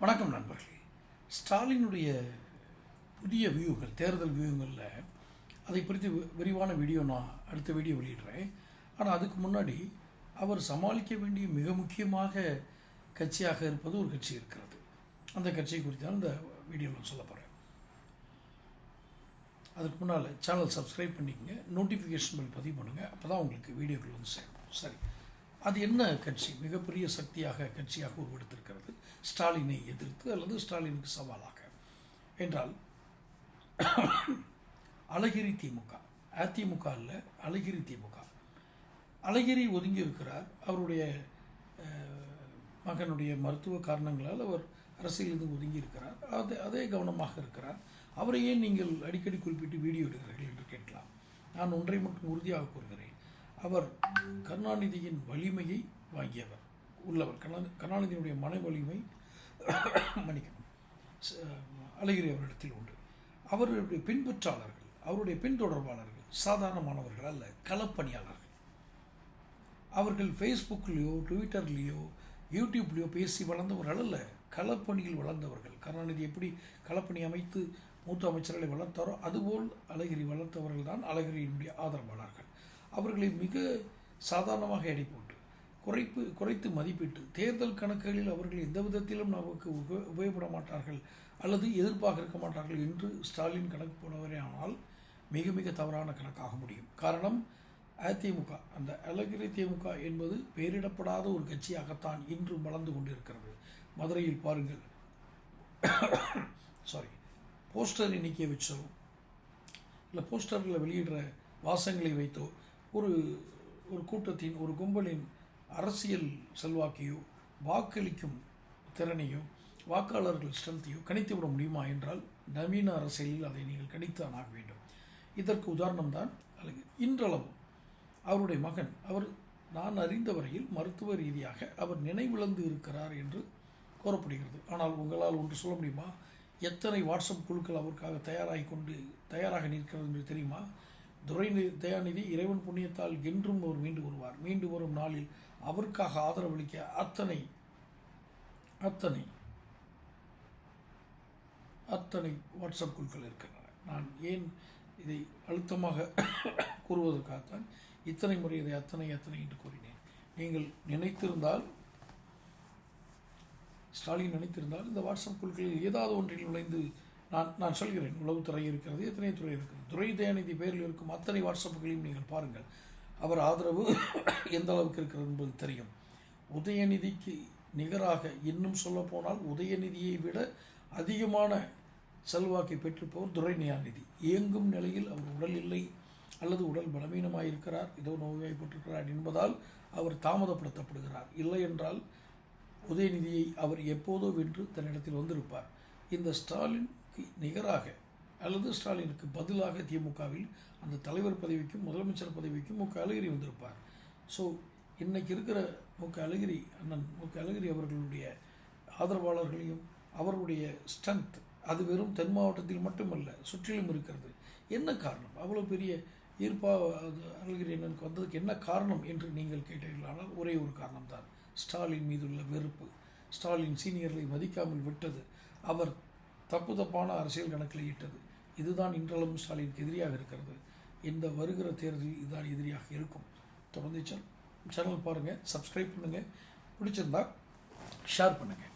வணக்கம் நண்பர்களே. ஸ்டாலினுடைய புதிய வியூகள் தேர்தல் வியூகளில் அதை பற்றி வி- விரிவான வீடியோ நான் அடுத்த வீடியோ வெளியிடுறேன். ஆனால் அதுக்கு முன்னாடி அவர் சமாளிக்க வேண்டிய மிக முக்கியமாக கட்சியாக இருப்பது ஒரு கட்சி இருக்கிறது. அந்த கட்சியை குறித்து தான் இந்த வீடியோவில் சொல்ல போகிறேன் அதுக்கு முன்னால் சேனல் சப்ஸ்கிரைப் பண்ணிக்கங்க நோட்டிஃபிகேஷன் பில் பதிவு பண்ணுங்கள் அப்போ தான் உங்களுக்கு வீடியோக்கள் வந்து சேரும். சரி. அது என்ன கட்சி? மிகப்பெரிய சக்தியாக கட்சியாக உருவெடுத்திருக்கிறது. ஸ்டாலினை எதிர்த்து அல்லது ஸ்டாலினுக்கு சவாலாக? என்றால் அழகிரி திமுக. அதிமுக அல்ல அழகிரி திமுக. அழகிரி ஒதுங்கி இருக்கிறார் அவருடைய மகனுடைய மருத்துவ காரணங்களால் அவர் அரசியலிருந்து ஒதுங்கி இருக்கிறார் அதே அதே கவனமாக இருக்கிறார். அவரையே நீங்கள் அடிக்கடி குறிப்பிட்டு வீடியோ எடுக்கிறீர்கள் என்று கேட்கலாம். நான் ஒன்றை மட்டும் உறுதியாக கூறுகிறேன். அவர் கருணாநிதியின் வலிமையை வாங்கியவர் உள்ளவர். கருணா கருணாநிதியினுடைய மன வலிமை மன்னிக்கணும் அழகிரி அவரிடத்தில் உண்டு. அவருடைய பின்பற்றாளர்கள் அவருடைய பின்தொடர்பாளர்கள் சாதாரணமானவர்கள் அல்ல களப்பணியாளர்கள். அவர்கள் ஃபேஸ்புக்லேயோ ட்விட்டர்லேயோ யூடியூப்லேயோ பேசி வளர்ந்தவர்கள் அல்ல களப்பணியில் வளர்ந்தவர்கள். கருணாநிதி எப்படி களப்பணி அமைத்து மூத்த அமைச்சர்களை வளர்த்தாரோ அதுபோல் அழகிரி வளர்த்தவர்கள் தான் அழகிரியினுடைய ஆதரவாளர்கள். அவர்களை மிக சாதாரணமாக எடை போட்டு குறைப்பு குறைத்து மதிப்பிட்டு தேர்தல் கணக்குகளில் அவர்கள் எந்த விதத்திலும் நமக்கு உப உபயோகப்பட மாட்டார்கள் அல்லது எதிர்ப்பாக இருக்க மாட்டார்கள் என்று ஸ்டாலின் கணக்கு போனவரே ஆனால் மிக மிக தவறான கணக்காக முடியும். காரணம் அதிமுக அந்த அழகிரி திமுக என்பது பெயரிடப்படாத ஒரு கட்சியாகத்தான் இன்று வளர்ந்து கொண்டிருக்கிறது. மதுரையில் பாருங்கள். சாரி போஸ்டர் எண்ணிக்கையை வச்சோ இல்லை போஸ்டரில் வெளியிடுற வாசங்களை வைத்தோ ஒரு ஒரு கூட்டத்தின் ஒரு கும்பலின் அரசியல் செல்வாக்கையோ வாக்களிக்கும் திறனையோ வாக்காளர்கள் ஸ்ட்ரென்த்தையோ கணித்து விட முடியுமா என்றால் நவீன அரசியலில் அதை நீங்கள் கணித்தான் ஆக வேண்டும். இதற்கு உதாரணம் தான் அழகு. இன்றளவும் அவருடைய மகன் அவர் நான் அறிந்த வரையில் மருத்துவ ரீதியாக அவர் நினைவிழந்து இருக்கிறார் என்று கூறப்படுகிறது. ஆனால் உங்களால் ஒன்று சொல்ல முடியுமா? எத்தனை வாட்ஸ்அப் குழுக்கள் அவருக்காக தயாராகி கொண்டு தயாராக நிற்கிறது என்று தெரியுமா? துரை தயாநிதி இறைவன் புண்ணியத்தால் என்றும் அவர் மீண்டு வருவார். மீண்டு வரும் நாளில் அவருக்காக ஆதரவளிக்க அத்தனை அத்தனை அத்தனை வாட்ஸ்அப் குழுக்கள் இருக்கின்றன. நான் ஏன் இதை அழுத்தமாக கூறுவதற்காகத்தான் இத்தனை முறை இதை அத்தனை அத்தனை என்று கூறினேன். நீங்கள் நினைத்திருந்தால் ஸ்டாலின் நினைத்திருந்தால் இந்த வாட்ஸ்அப் குழுக்களில் ஏதாவது ஒன்றில் நுழைந்து நான் நான் சொல்கிறேன் உளவுத்துறை இருக்கிறது எத்தனை துறை இருக்கிறது. துறை தயாநிதி பேரில் இருக்கும் அத்தனை வாட்ஸ்அப்புகளையும் நீங்கள் பாருங்கள். அவர் ஆதரவு எந்த அளவுக்கு இருக்கிறது என்பது தெரியும். உதயநிதிக்கு நிகராக இன்னும் சொல்லப்போனால் உதயநிதியை விட அதிகமான செல்வாக்கை பெற்றிருப்பவர் துரை நியாநிதி இயங்கும் நிலையில் அவர் உடல் இல்லை அல்லது உடல் பலவீனமாக இருக்கிறார் ஏதோ நோய்வாய்ப்பட்டிருக்கிறார் என்பதால் அவர் தாமதப்படுத்தப்படுகிறார். இல்லை என்றால் உதயநிதியை அவர் எப்போதோ வென்று தன்னிடத்தில் வந்திருப்பார். இந்த ஸ்டாலினுக்கு நிகராக அல்லது ஸ்டாலினுக்கு பதிலாக திமுகவில் அந்த தலைவர் பதவிக்கும் முதலமைச்சர் பதவிக்கும் மு க. அழகிரி வந்திருப்பார். ஸோ இன்றைக்கி இருக்கிற மு க. அழகிரி அண்ணன் மு க. அழகிரி அவர்களுடைய ஆதரவாளர்களையும் அவருடைய ஸ்ட்ரென்த் அது வெறும் தென் மாவட்டத்தில் மட்டுமல்ல சுற்றிலும் இருக்கிறது. என்ன காரணம்? அவ்வளோ பெரிய ஈர்ப்பா அது அழகிரி அண்ணனுக்கு வந்ததுக்கு என்ன காரணம் என்று நீங்கள் கேட்டீர்களானால் ஒரே ஒரு காரணம்தான். ஸ்டாலின் மீதுள்ள வெறுப்பு. ஸ்டாலின் சீனியர்களை மதிக்காமல் விட்டது. அவர் தப்பு தப்பான அரசியல் கணக்கில் இட்டது. இதுதான் இன்றளவும் ஸ்டாலினுக்கு எதிரியாக இருக்கிறது. இந்த வருகிற தேர்தலில் இதுதான் எதிரியாக இருக்கும். தொடர்ந்து சேனல் சேனல் பாருங்கள் சப்ஸ்கிரைப் பண்ணுங்கள் பிடிச்சிருந்தா ஷேர் பண்ணுங்கள்